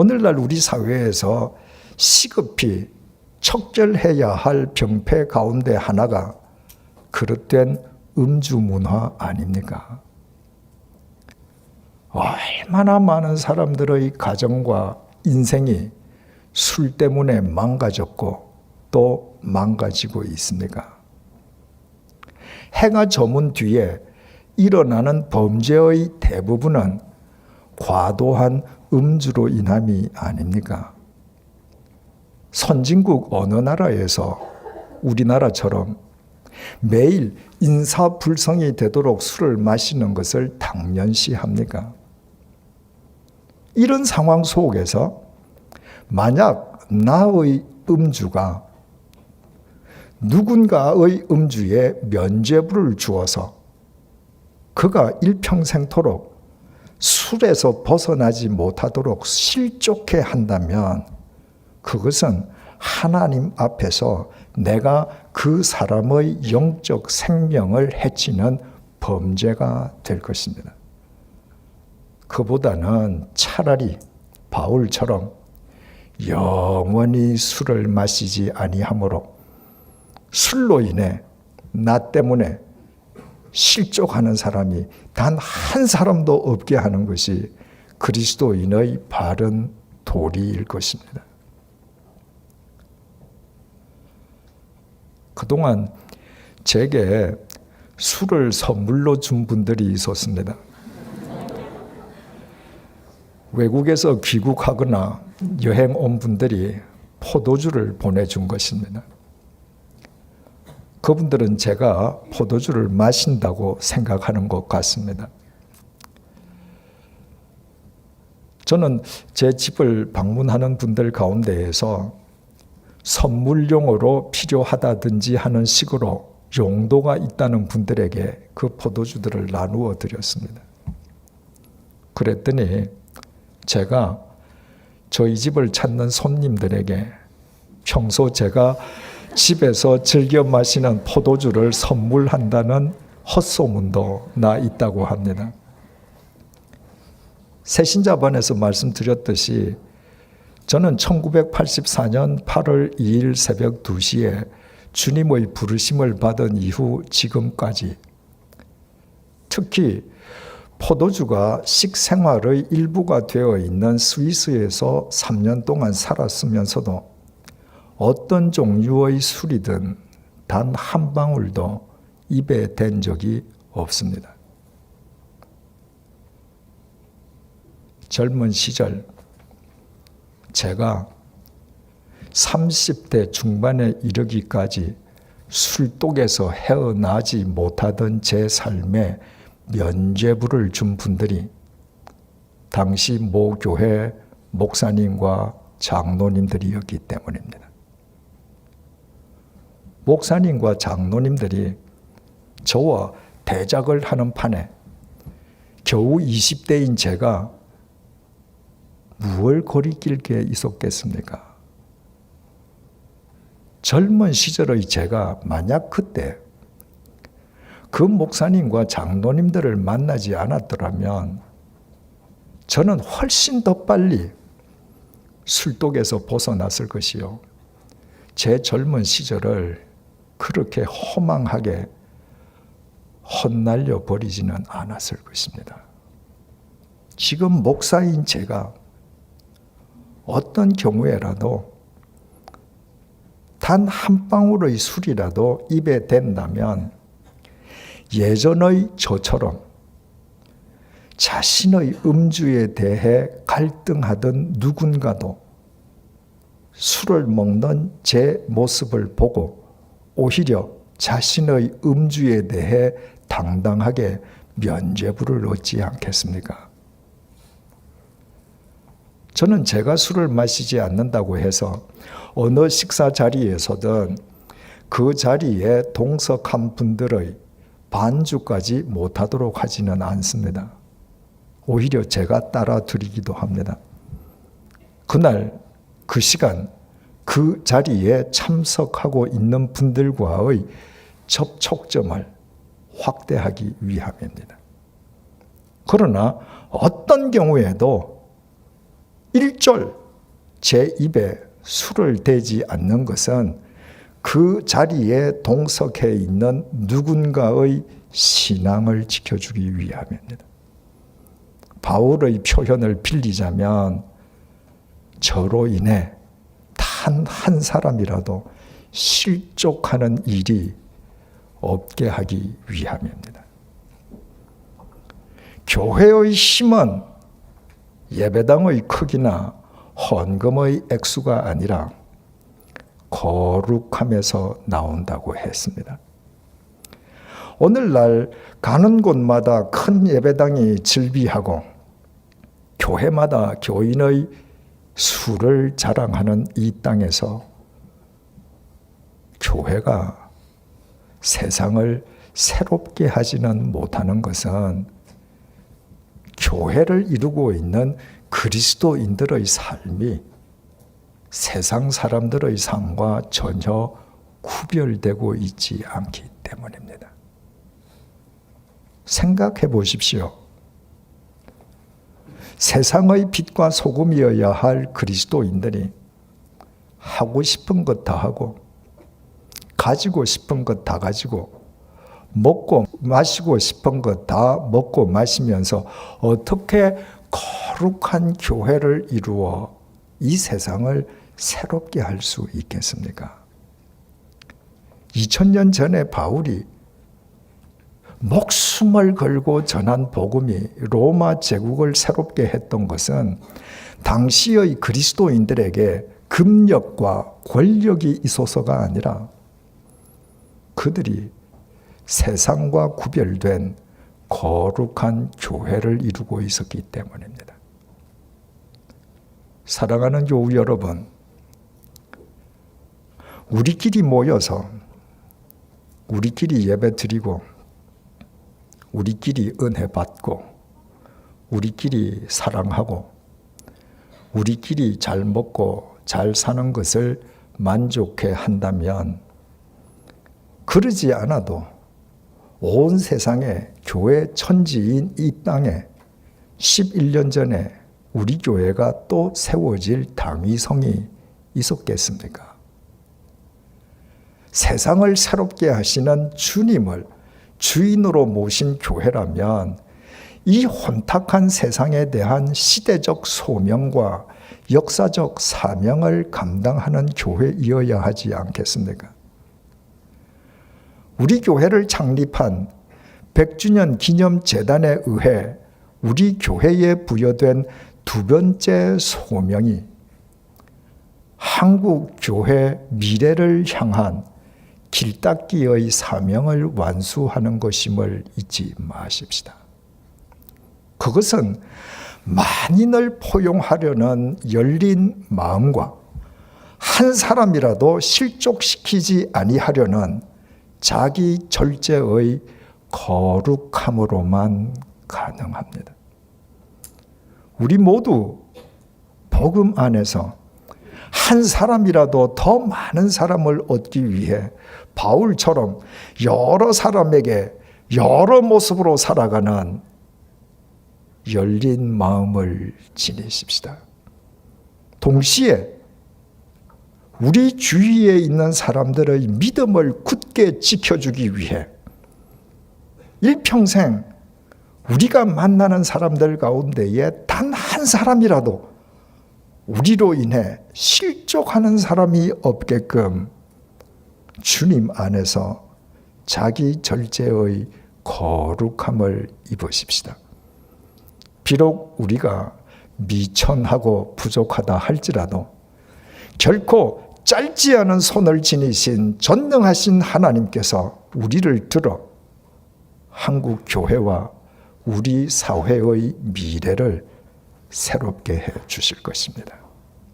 오늘날 우리 사회에서 시급히 척결해야 할 병폐 가운데 하나가 그릇된 음주 문화 아닙니까? 얼마나 많은 사람들의 가정과 인생이 술 때문에 망가졌고 또 망가지고 있습니까? 해가 저문 뒤에 일어나는 범죄의 대부분은 과도한 음주로 인함이 아닙니까? 선진국 어느 나라에서 우리나라처럼 매일 인사불성이 되도록 술을 마시는 것을 당연시 합니까? 이런 상황 속에서 만약 나의 음주가 누군가의 음주에 면죄부를 주어서 그가 일평생토록 술에서 벗어나지 못하도록 실족해 한다면 그것은 하나님 앞에서 내가 그 사람의 영적 생명을 해치는 범죄가 될 것입니다. 그보다는 차라리 바울처럼 영원히 술을 마시지 아니하므로 술로 인해 나 때문에 실족하는 사람이 단 한 사람도 없게 하는 것이 그리스도인의 바른 도리일 것입니다. 그동안 제게 술을 선물로 준 분들이 있었습니다. 외국에서 귀국하거나 여행 온 분들이 포도주를 보내준 것입니다. 그분들은 제가 포도주를 마신다고 생각하는 것 같습니다. 저는 제 집을 방문하는 분들 가운데에서 선물용으로 필요하다든지 하는 식으로 용도가 있다는 분들에게 그 포도주들을 나누어 드렸습니다. 그랬더니 제가 저희 집을 찾는 손님들에게 평소 제가 집에서 즐겨 마시는 포도주를 선물한다는 헛소문도 나 있다고 합니다. 새신자반에서 말씀드렸듯이 저는 1984년 8월 2일 새벽 2시에 주님의 부르심을 받은 이후 지금까지 특히 포도주가 식생활의 일부가 되어 있는 스위스에서 3년 동안 살았으면서도 어떤 종류의 술이든 단 한 방울도 입에 댄 적이 없습니다. 젊은 시절 제가 30대 중반에 이르기까지 술독에서 헤어나지 못하던 제 삶에 면죄부를 준 분들이 당시 모 교회 목사님과 장로님들이었기 때문입니다. 목사님과 장로님들이 저와 대작을 하는 판에 겨우 20대인 제가 무얼 거리낄 게 있었겠습니까? 젊은 시절의 제가 만약 그때 그 목사님과 장로님들을 만나지 않았더라면 저는 훨씬 더 빨리 술독에서 벗어났을 것이요. 제 젊은 시절을 그렇게 허망하게 헛날려 버리지는 않았을 것입니다. 지금 목사인 제가 어떤 경우에라도 단 한 방울의 술이라도 입에 댄다면 예전의 저처럼 자신의 음주에 대해 갈등하던 누군가도 술을 먹는 제 모습을 보고 오히려 자신의 음주에 대해 당당하게 면죄부를 얻지 않겠습니까? 저는 제가 술을 마시지 않는다고 해서 어느 식사 자리에서든 그 자리에 동석한 분들의 반주까지 못하도록 하지는 않습니다. 오히려 제가 따라 드리기도 합니다. 그날 그 시간 그 자리에 참석하고 있는 분들과의 접촉점을 확대하기 위함입니다. 그러나 어떤 경우에도 일절 제 입에 술을 대지 않는 것은 그 자리에 동석해 있는 누군가의 신앙을 지켜주기 위함입니다. 바울의 표현을 빌리자면 저로 인해 단 한 사람이라도 실족하는 일이 없게 하기 위함입니다. 교회의 힘은 예배당의 크기나 헌금의 액수가 아니라 거룩함에서 나온다고 했습니다. 오늘날 가는 곳마다 큰 예배당이 즐비하고 교회마다 교인의 수를 자랑하는 이 땅에서 교회가 세상을 새롭게 하지는 못하는 것은 교회를 이루고 있는 그리스도인들의 삶이 세상 사람들의 삶과 전혀 구별되고 있지 않기 때문입니다. 생각해 보십시오. 세상의 빛과 소금이어야 할 그리스도인들이 하고 싶은 것 다 하고 가지고 싶은 것 다 가지고 먹고 마시고 싶은 것 다 먹고 마시면서 어떻게 거룩한 교회를 이루어 이 세상을 새롭게 할 수 있겠습니까? 2000년 전에 바울이 목숨을 걸고 전한 복음이 로마 제국을 새롭게 했던 것은 당시의 그리스도인들에게 금력과 권력이 있어서가 아니라 그들이 세상과 구별된 거룩한 교회를 이루고 있었기 때문입니다. 사랑하는 교우 여러분, 우리끼리 모여서 우리끼리 예배 드리고 우리끼리 은혜 받고 우리끼리 사랑하고 우리끼리 잘 먹고 잘 사는 것을 만족해 한다면 그러지 않아도 온 세상에 교회 천지인 이 땅에 11년 전에 우리 교회가 또 세워질 당위성이 있었겠습니까? 세상을 새롭게 하시는 주님을 주인으로 모신 교회라면 이 혼탁한 세상에 대한 시대적 소명과 역사적 사명을 감당하는 교회이어야 하지 않겠습니까? 우리 교회를 창립한 100주년 기념 재단에 의해 우리 교회에 부여된 두 번째 소명이 한국 교회 미래를 향한 길닦기의 사명을 완수하는 것임을 잊지 마십시다. 그것은 만인을 포용하려는 열린 마음과 한 사람이라도 실족시키지 아니하려는 자기 절제의 거룩함으로만 가능합니다. 우리 모두 복음 안에서 한 사람이라도 더 많은 사람을 얻기 위해 바울처럼 여러 사람에게 여러 모습으로 살아가는 열린 마음을 지니십시다. 동시에 우리 주위에 있는 사람들의 믿음을 굳게 지켜주기 위해 일평생 우리가 만나는 사람들 가운데에 단 한 사람이라도 우리로 인해 실족하는 사람이 없게끔 주님 안에서 자기 절제의 거룩함을 입으십시다. 비록 우리가 미천하고 부족하다 할지라도 결코 짧지 않은 손을 지니신 전능하신 하나님께서 우리를 들어 한국 교회와 우리 사회의 미래를 새롭게 해 주실 것입니다.